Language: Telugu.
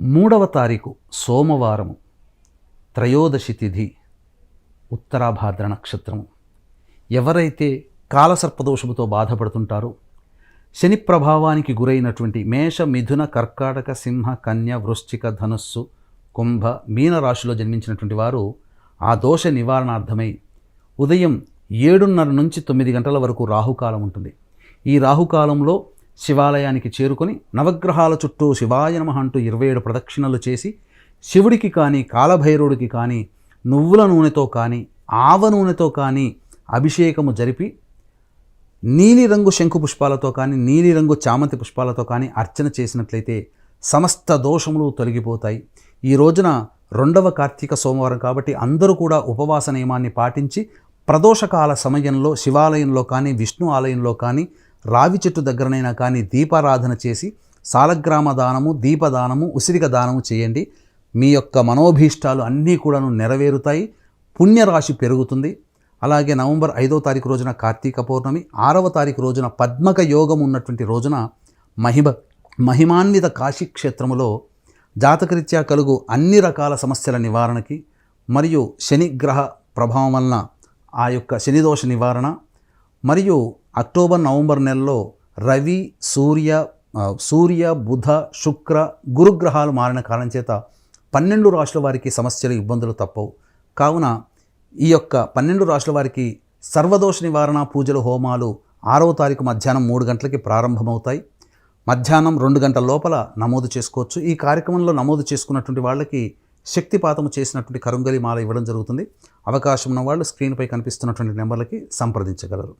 మూడవ తారీఖు సోమవారము త్రయోదశి తిథి ఉత్తరాభాద్ర నక్షత్రము. ఎవరైతే కాలసర్పదోషముతో బాధపడుతుంటారో శని ప్రభావానికి గురైనటువంటి మేష మిథున కర్కాటక సింహ కన్య వృశ్చిక ధనుస్సు కుంభ మీన రాశిలో జన్మించినటువంటి వారు ఆ దోష నివారణార్థమై ఉదయం ఏడున్నర నుంచి తొమ్మిది గంటల వరకు రాహుకాలం ఉంటుంది. ఈ రాహుకాలంలో శివాలయానికి చేరుకొని నవగ్రహాల చుట్టూ శివాయ నమ అంటూ ఇరవై ఏడు ప్రదక్షిణలు చేసి శివుడికి కానీ కాలభైరవుడికి కానీ నువ్వుల నూనెతో కానీ ఆవ నూనెతో కానీ అభిషేకము జరిపి నీలిరంగు శంకు పుష్పాలతో కానీ నీలిరంగు చామంతి పుష్పాలతో కానీ అర్చన చేసినట్లయితే సమస్త దోషములు తొలగిపోతాయి. ఈ రోజున రెండవ కార్తీక సోమవారం కాబట్టి అందరూ కూడా ఉపవాస నియమాన్ని పాటించి ప్రదోషకాల సమయంలో శివాలయంలో కానీ విష్ణు ఆలయంలో కానీ రావి చెట్టు దగ్గరనైనా కానీ దీపారాధన చేసి సాలగ్రామ దానము దీపదానము ఉసిరిక దానము చేయండి. మీ యొక్క మనోభీష్టాలు అన్నీ కూడాను నెరవేరుతాయి. పుణ్యరాశి పెరుగుతుంది. అలాగే నవంబర్ ఐదో తారీఖు రోజున కార్తీక పౌర్ణమి ఆరవ తారీఖు రోజున పద్మక యోగం ఉన్నటువంటి రోజున మహిమ మహిమాన్విత కాశీ క్షేత్రములో జాతకరీత్యా కలుగు అన్ని రకాల సమస్యల నివారణకి మరియు శనిగ్రహ ప్రభావం వలన ఆ యొక్క శనిదోష నివారణ మరియు అక్టోబర్ నవంబర్ నెలలో రవి సూర్య సూర్య బుధ శుక్ర గురుగ్రహాలు మారిన కారణం చేత పన్నెండు రాష్ట్రాల వారికి సమస్యలు ఇబ్బందులు తప్పవు. కావున ఈ యొక్క పన్నెండు రాష్ట్రాల వారికి సర్వదోష నివారణ పూజలు హోమాలు ఆరవ తారీఖు మధ్యాహ్నం మూడు గంటలకి ప్రారంభమవుతాయి. మధ్యాహ్నం రెండు గంటల లోపల నమోదు చేసుకోవచ్చు. ఈ కార్యక్రమంలో నమోదు చేసుకున్నటువంటి వాళ్ళకి శక్తిపాతము చేసినటువంటి కరుంగలి మాల ఇవ్వడం జరుగుతుంది. అవకాశం ఉన్న వాళ్ళు స్క్రీన్పై కనిపిస్తున్నటువంటి నెంబర్లకి సంప్రదించగలరు.